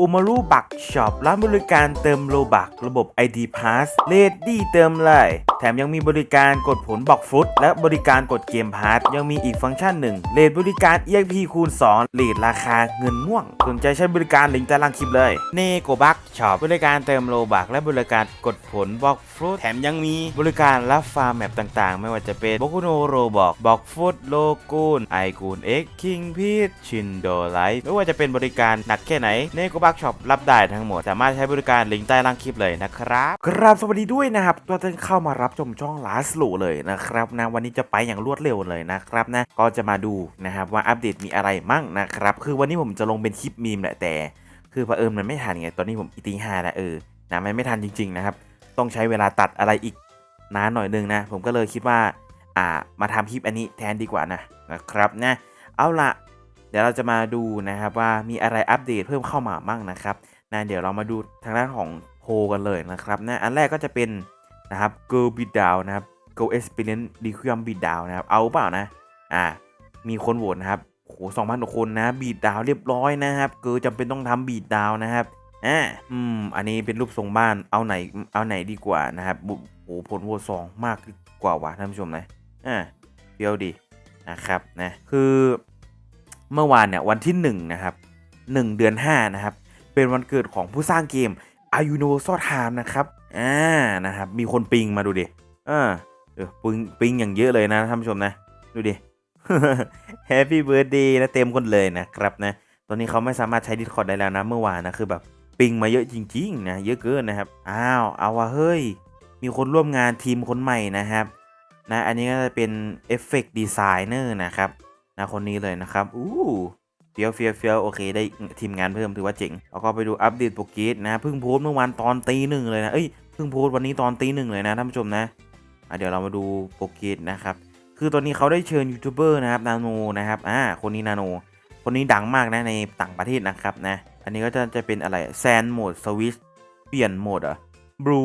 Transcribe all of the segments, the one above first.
อุมารุบักช็อปร้านบริการเติมโลบักระบบ ID Pass เลดดี้เติมเลย แถมยังมีบริการกดผลบอกฟุต และบริการกดเกมพาร์ทยังมีอีกฟังก์ชันหนึ่งเลดบริการ EXP คูณ2เลดราคาเงินม่วง สนใจใช้บริการลิงก์ใต้ล่างคลิปเลยเนโกบักช็อปบริการเติมโลบักและบริการกดผลบอกฟุตแถมยังมีบริการรับฟาร์มแมปต่างๆ ไม่ว่าจะเป็นโบคุโนโรบอกบอกฟุตโลกูนไอกูนเอ็กคิงพีทชินโดไลท์ไม่ว่าจะเป็นบริการหนักแค่ไหนเนโกบักช็อปรับได้ทั้งหมด สามารถใช้บริการลิงก์ใต้ล่างคลิปเลยนะครับ ครับสวัสดีด้วยนะครับตัวท่านเข้ามารับชมช่องลาสลูเลยนะครับนะวันนี้จะไปอย่างรวดเร็วเลยนะครับนะก็จะมาดูนะครับว่าอัปเดตมีอะไรมั่งนะครับคือวันนี้ผมจะลงเป็นคลิปมีมแหละแต่ คือเผอิญมันไม่ทันไงตอนนี้ผมอีตีห้าแล้วเออนะมันไม่ทันจริง ๆนะครับ ต้องใช้เวลาตัดอะไรอีกนานหน่อยนึงนะผมก็เลยคิดว่าอ่ามาทำคลิปอันนี้แทนดีกว่านะนะครับนะเอาละเดี๋ยวเราจะมาดูนะครับว่ามีอะไรอัปเดตเพิ่มเข้ามาบ้างนะครับนะเดี๋ยวเรามาดูทางด้านของโพกันเลยนะครับนะอันแรกก็จะเป็น นะครับ Go Beat Down นะครับ Go Experience Requiem Beat Down นะครับเอาเปล่านะอ่ามีคนโหวตนะครับโอ้โหสองพันกว่าคนนะบีดดาวเรียบร้อยนะครับเกิดจำเป็นต้องทำบีดดาวนะครับอ่าอืมอันนี้เป็นรูปทรงบ้านเอาไหนเอาไหนดีกว่านะครับโอ้โหผลโหวตสองมากกว่าวะท่านผู้ชมนะอ่าเฟี้ยวดีนะครับนะคือเมื่อวานเนี่ยวันที่หนึ่งนะครับหนึ่งเดือนห้านะครับเป็นวันเกิดของผู้สร้างเกมอายุโนซอทามนะครับ อ่านะครับ มีคนปิงมาดูดิเออเออปิงปิงอย่างเยอะเลยนะท่านผู้ชมนะ ดูดิแฮปปี้เบิร์ดดย์นะเต็มคนเลยนะครับนะตอนนี้เขาไม่สามารถใช้ Discord ได้แล้วนะเมื่อวานนะคือแบบปิงมาเยอะจริง ๆ นะ เยอะเกินนะครับ อ้าว เอาวะเฮ้ย มีคนร่วมงานทีมคนใหม่นะครับ นะ อันนี้ก็จะเป็นเอฟเฟกต์ดีไซเนอร์นะครับ นะ คนนี้เลยนะครับ อู้ เฟียวเฟียวเฟียวโอเคได้ทีมงานเพิ่มถือว่าเจ๋งแล้วก็ไปดูอัปเดตโปรเกสนะเพิ่งโพสเมื่อวานตอนตีหนึ่งเลยนะเอ้ยเพิ่งโพสวันนี้ตอนตีหนึ่งเลยนะท่านผู้ชมนะอะเดี๋ยวเรามาดูโปรเกสนะครับคือตอนนี้เขาได้เชิญยูทูบเบอร์นะครับนาโนนะครับอ่าคนนี้นาโนคนนี้ดังมากนะในต่างประเทศนะครับนะอันนี้ก็จะจะเป็นอะไรแซนโหมดสวิชเปลี่ยนโหมดอะบลู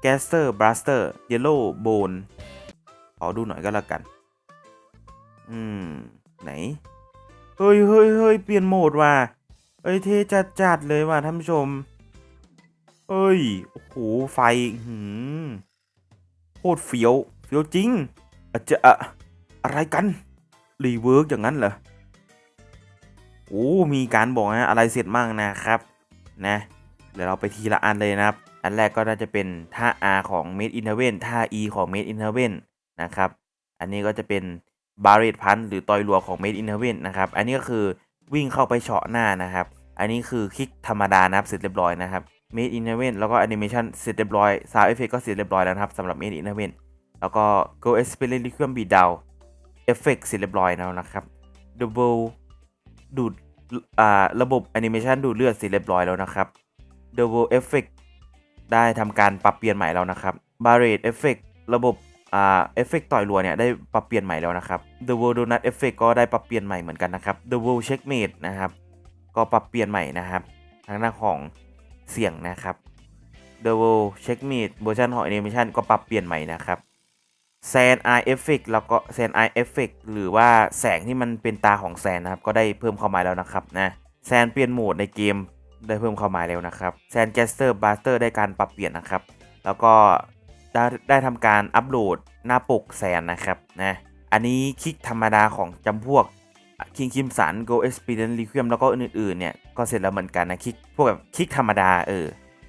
แกสเตอร์บลัสเตอร์เยลโล่โบนขอดูหน่อยก็แล้วกัน อืม ไหน เฮ้ยเฮ้ยเฮ้ยเปลี่ยนโหมดว่ะเอ้ยเทจัดจัดเลยว่ะท่านผู้ชมเฮ้ย โอ้โห ไฟหืมโคตรเฟี้ยว เฟี้ยวจริงอาจจะอะอะไรกัน รีเวิร์กอย่างนั้นเหรอ โอ้ มีการบอกนะ อะไรเสร็จมั่งนะครับ นะ เดี๋ยวเราไปทีละอันเลยนะครับ อันแรกก็น่าจะเป็นท่า R ของ Made in Heaven ท่า E ของ Made in Heaven นะครับ อันนี้ก็จะเป็น b a r r e t Punch หรือต่อยรัวของ Made in Heaven นะครับ อันนี้ก็คือวิ่งเข้าไปเฉาะหน้านะครับ อันนี้คือคลิกธรรมดานะครับเสร็จเรียบร้อยนะครับ Made in Heaven แล้วก็ Animation เสร็จเรียบร้อย Sound Effect ก็เสร็จเรียบร้อยแล้วครับสำหรับ Made in Heaven แล้วก็ Go Experience Requiem Beat Down Effect เสร็จเรียบร้อยแล้วนะครับ Double ดูดอ่าระบบ Animation ดูดเลือดเสร็จเรียบร้อยแล้วนะครับ Double Effect ได้ทำการปรับเปลี่ยนใหม่แล้วนะครับ Barrage Effect ระบบ เอฟเฟกต่อยรัวเนี่ยได้ปรับเปลี่ยนใหม่แล้วนะครับ The World Donut Effect ก็ได้ปรับเปลี่ยนใหม่เหมือนกันนะครับ The World Checkmate นะครับ ก็ปรับเปลี่ยนใหม่นะครับทางด้านของเสียงนะครับ The World Checkmate เวอร์ชันของ Animation ก็ปรับเปลี่ยนใหม่นะครับแซน Eye Effect แล้วก็แซน Eye Effect หรือว่าแสงที่มันเป็นตาของแซนนะครับ ก็ได้เพิ่มเข้ามาแล้วนะครับนะแซนเปลี่ยนโหมดในเกมได้เพิ่มเข้ามาแล้วนะครับแซน a สเตอร์บ s สเตอร์ได้การปรับเปลี่ยนนะครับ แล้วก็ ได้ได้ทำการอัปโหลดหน้าปกแซนนะครับนะอันนี้คลิกธรรมดาของจำพวกคิงคิมสัน Go Experience Requiem แล้วก็อื่นๆเนี่ยก็เสร็จแล้วเหมือนกันนะคลิกพวกแบบคลิกธรรมดาเออ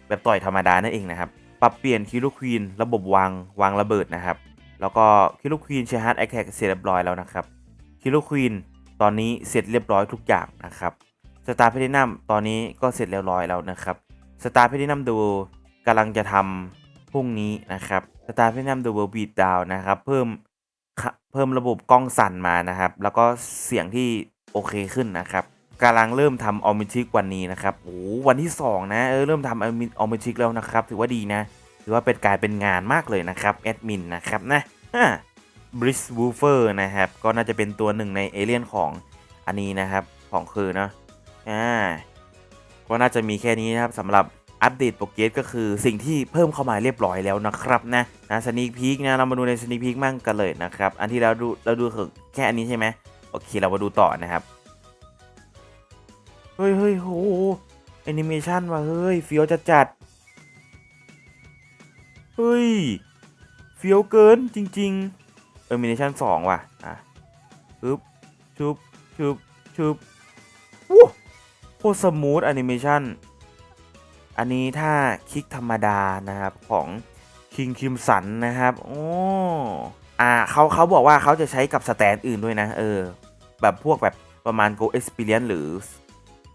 แบบต่อยธรรมดานั่นเองนะครับปรับเปลี่ยนคิโลควีนระบบวางวางระเบิดนะครับแล้วก็คิโลควีนใช้ฮาร์ดแอคแท็กเสร็จเรียบร้อยแล้วนะครับคิโลควีนตอนนี้เสร็จเรียบร้อยทุกอย่างนะครับสตาร์เพดินัมตอนนี้ก็เสร็จเรียบร้อยแล้วนะครับสตาร์เพดินัมดูกำลังจะทำ พรุ่งนี้นะครับสตาร์เพดินัมดูเวอร์บีดดาวนะครับ เพิ่มเพิ่มระบบกล้องสั่นมานะครับ แล้วก็เสียงที่โอเคขึ้นนะครับกำลังเริ่มทำออมิทิกวันนี้นะครับโอ้วันที่ 2 นะเออเริ่มทำออมิทิกแล้วนะครับ ถือว่าดีนะ ถือว่าเป็นกลายเป็นงานมากเลยนะครับแอดมินนะครับนะบริสวูเฟอร์นะครับ ก็น่าจะเป็นตัวหนึ่งในเอเลี่ยนของอันนี้นะครับของคือเนาะอ่าก็น่าจะมีแค่นี้นะครับสำหรับ อัปเดตโปรเกสก็คือสิ่งที่เพิ่มเข้ามาเรียบร้อยแล้วนะครับนะนะสนีพีกนะเรามาดูในสนีพีกมั่งกันเลยนะครับ อันที่เราดูเราดูคือแค่อันนี้ใช่ไหมโอเคเรามาดูต่อนะครับ เฮ้ยเฮ้ยโหแอนิเมชันว่ะเฮ้ยเฟี้ยวจัดจัดเฮ้ยเฟี้ยวเกินจริงๆแอนิเมชันสองว่ะอะชุบชุบชุบชุบวู้โคตรสมูทแอนิเมชัน อันนี้ถ้าคลิกธรรมดานะครับของคิงคิมสันนะครับโอ้อ่าเขาเขาบอกว่าเขาจะใช้กับสแตนอื่นด้วยนะ เออ แบบพวกแบบประมาณ Go Experience หรือ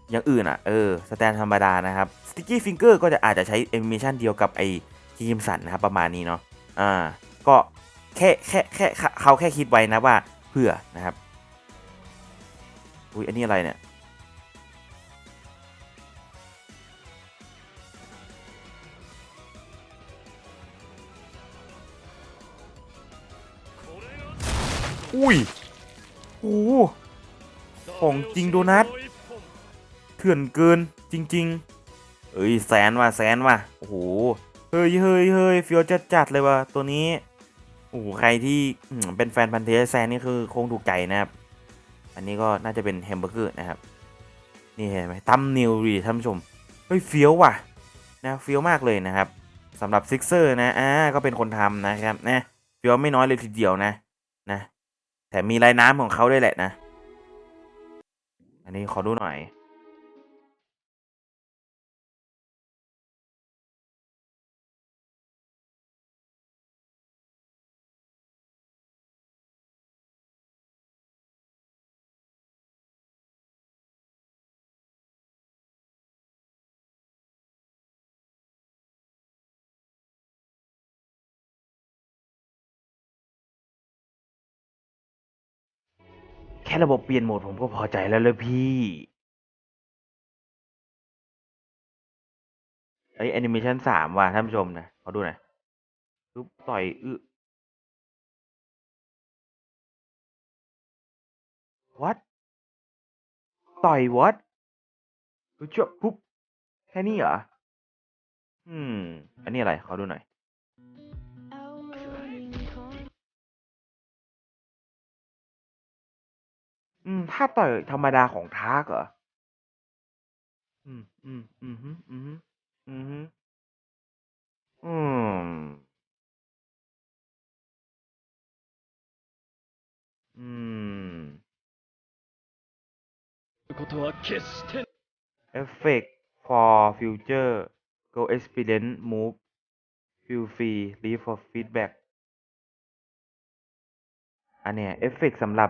อย่างอื่นอะ เออ สแตนธรรมดานะครับ Sticky Finger ก็จะอาจจะใช้แอนิเมชันเดียวกับไอ้คิมสันนะครับ ประมาณนี้เนาะอ่าก็แค่แค่แค่เขาแค่คิดไว้นะว่าเพื่อนะครับอุ้ยอันนี้อะไรเนี่ย อุ้ยโอ้โหของจริงโดนัทเถื่อนเกินจริง ๆ เอ้ยแสนว่ะแสนว่ะโอ้โหเฮ้ยเฮ้ยเฮ้ยเฟียวจัดจัดเลยว่ะตัวนี้โอ้โหใครที่เป็นแฟนพันธุ์แท้แซนนี่คือคงถูกใจนะครับ อันนี้ก็น่าจะเป็นแฮมเบอร์เกอร์นะครับ นี่เห็นไหมตั้มนิวดีท่านผู้ชม เฮ้ยเฟี้ยวว่ะนะเฟี้ยวมากเลยนะครับสำหรับซิกเซอร์นะอ่าก็เป็นคนทำนะครับนะเฟี้ยวไม่น้อยเลยทีเดียวนะนะ แถมมีลายน้ำของเขาด้วยแหละนะ อันนี้ขอดูหน่อย ค่ระบบเปลี่ยนโหมดผมก็พอใจแล้วเลยพี่ไอแอนิเมชันสามว่ะท่านผู้ชมนะขอดูหน่อยปุ๊บต่อยอึ what ต่อย what ปุ๊บจบปุ๊บ แค่นี้เหรอ อืม อันนี้อะไร ขอดูหน่อย อืม ถ้าต่อยธรรมดาของทาร์กเหรอ?อืม อืม อืมอืมอือฮึ อือฮึ อืม อืม Effect for future go experience move feel free leave for feedback อันเนี้ย เอฟเฟกต์สำหรับ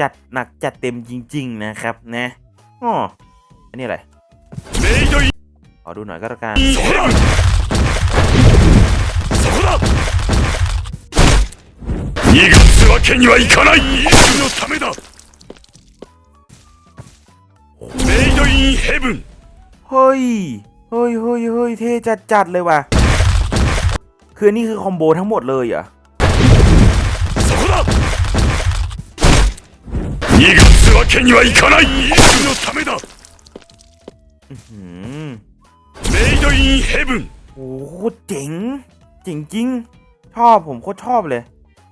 จัดหนักจัดเต็มจริง ๆ นะครับนะอ๋ออันนี้อะไร メイドイン ขอดูหน่อยก็แล้วกัน そこだそこだ逃がすわけにはいかないイエスのためだメイドインヘブン เฮ้ย เฮ้ยเฮ้ยเฮ้ยเท่จัดจัดๆเลยว่ะ คืออันนี่คือคอมโบทั้งหมดเลยเหรอ 逃がすわけにはいかないイエスのためだ อืม メイドインヘブン โอ้โหโคตรเจ๋งเจ๋งจริง ชอบผมโคตรชอบเลย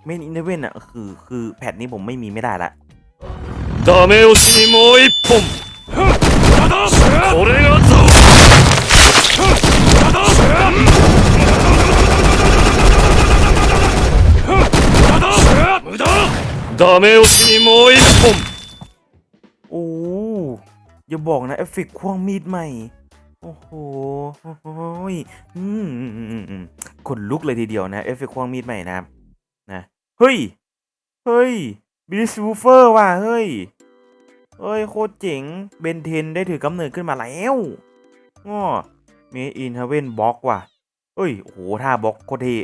เมนอินเเวนอ่ะ คือ คือแพทนี้ผมไม่มีไม่ได้ละ ダメ押しにもう一本これがぞ無駄 ダメ押しにもう一本 โอ้อย่าบอกนะเอฟเฟกต์ควงมีดใหม่ โอ้โหโอ้โหยอืมอืมอืมอืมขนลุกเลยทีเดียวนะเอฟเฟกต์ควงมีดใหม่นะครับนะเฮ้ย เฮ้ยบิลซูเฟอร์ว่ะเฮ้ย เฮ้ย โคตรเจ๋งเบนเทนได้ถือกำเนิดขึ้นมาแล้วง้อเมอินเฮเวนบล็อกว่ะเอ้ย โอ้โหท่าบล็อกโคตรเท่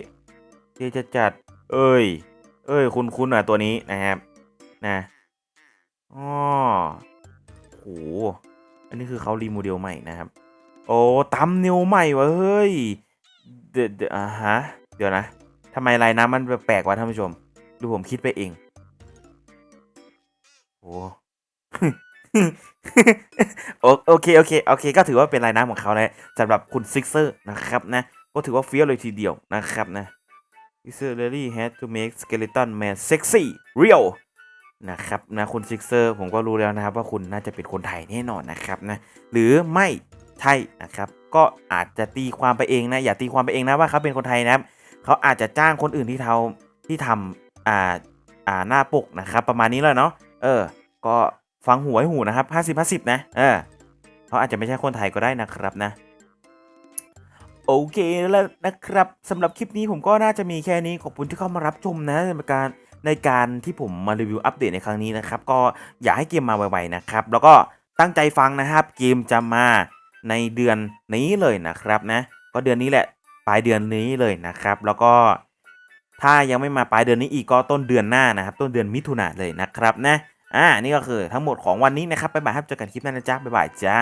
เท่จัดจัดๆเอ้ย เอ้ย คุณคุณอะตัวนี้นะครับนะอ๋อโหอันนี้คือเขารีโมเดลใหม่นะครับ โอ้ตำนิวใหม่วะเฮ้ยเดี๋ยวเดี๋ยวอ่าฮะเดี๋ยวนะทำไมลายน้ำมันแปลกๆวะท่านผู้ชม ดูผมคิดไปเองโอ้โอโอเคโอเคโอเค ก็ถือว่าเป็นลายน้ำของเขาแล้วสำหรับคุณซิกเซอร์นะครับนะก็ถือว่าเฟี้ยวเลยทีเดียวนะครับนะ ซิกเซอร์ really had to make skeleton man sexy real นะครับนะคุณซิกเซอร์ผมก็รู้แล้วนะครับว่าคุณน่าจะเป็นคนไทยแน่นอนนะครับนะหรือไม่ใช่นะครับ ก็อาจจะตีความไปเองนะ อย่าตีความไปเองนะว่าเขาเป็นคนไทยนะครับเขาอาจจะจ้างคนอื่นที่เขาที่ทำอ่าอ่าหน้าปกนะครับ ประมาณนี้เลยเนาะเออ ก็ฟังหูไว้หูนะครับห้าสิบห้าสิบนะ เออเขาอาจจะไม่ใช่คนไทยก็ได้นะครับนะ โอเคแล้วนะครับสำหรับคลิปนี้ผมก็น่าจะมีแค่นี้ขอบคุณที่เข้ามารับชมนะในการในการที่ผมมารีวิวอัปเดตในครั้งนี้นะครับ ก็อยากให้เกมมาไวๆนะครับ แล้วก็ตั้งใจฟังนะครับ เกมจะมาในเดือนนี้เลยนะครับนะ ก็เดือนนี้แหละปลายเดือนนี้เลยนะครับ แล้วก็ถ้ายังไม่มาปลายเดือนนี้อีกก็ต้นเดือนหน้านะครับ ต้นเดือนมิถุนาเลยนะครับนะอ่านี่ก็คือทั้งหมดของวันนี้นะครับบ๊ายบายครับเจอกันคลิปหน้านะจ๊ะบ๊ายบายจ้า